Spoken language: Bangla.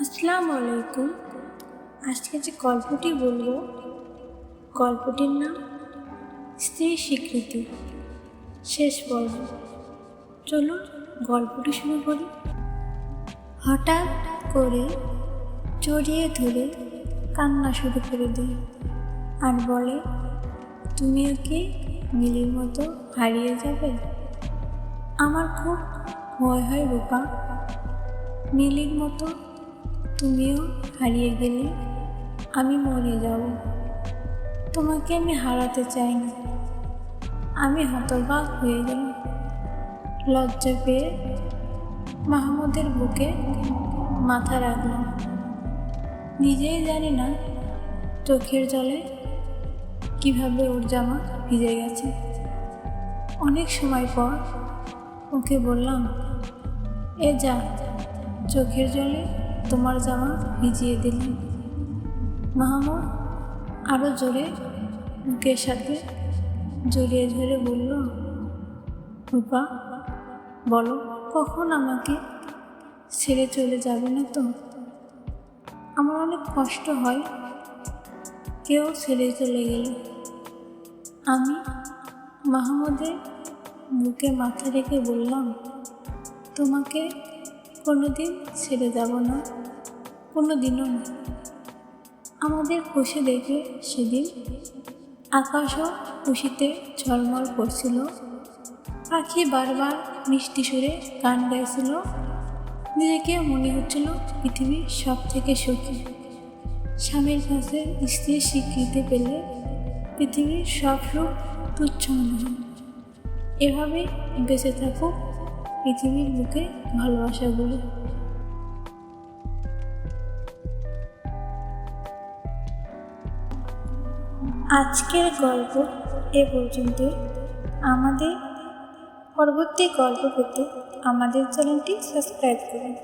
আসসালামু আলাইকুম। আজকে যে গল্পটি বলব, গল্পটির নাম স্ত্রী স্বীকৃতি। শেষ পর্ব। চলুন গল্পটি শুরু করি। হঠাৎ করে জড়িয়ে ধরে কান্না শুরু করে দেয় আর বলে তুমিও কি মিলির মতো হারিয়ে যাবে? আমার খুব ভয় হয় রূপা। মিলির মতো তুমিও হারিয়ে গেলে আমি মরে যাব। তোমাকে আমি হারাতে চাই না। আমি হতবাক হয়ে গেলাম। লজ্জা পেয়ে মাহমুদের বুকে মাথা রাখলাম। নিজেই জানি না চোখের জলে কীভাবে ওর জামা ভিজে গেছে। অনেক সময় পর ওকে বললাম, এ যা, চোখের জলে তোমার জামা ভিজিয়ে দিলাম। মাহমুদ আরও জোরে বুকের সাথে জড়িয়ে ধরে বলল, রূপা, বলো, কখন আমাকে ছেড়ে চলে যাবে না তো? আমার অনেক কষ্ট হয়। কেউ ছেড়ে চলে গেলে। আমি মাহমুদের বুকে মাথা রেখে বললাম, তোমাকে কোনোদিন ছেড়ে যাব না কোনো দিনও না। আমাদের খুশি দেখে সেদিন আকাশও খুশিতে ঝলমল করছিল। পাখি বারবার মিষ্টি সুরে গান গাইছিল। নিজেকে মনে হচ্ছিল পৃথিবীর সব থেকে সুখী। স্বামীর কাছে স্ত্রীর স্বীকৃতি পেলে পৃথিবীর সব সুখ তুচ্ছ মনে হয়। এভাবে বেঁচে থাকুক পৃথিবীর বুকে ভালোবাসাগুলো। আজকের গল্প এ পর্যন্ত আমাদের পরবর্তী গল্প পেতে আমাদের চ্যানেলটি সাবস্ক্রাইব করুন।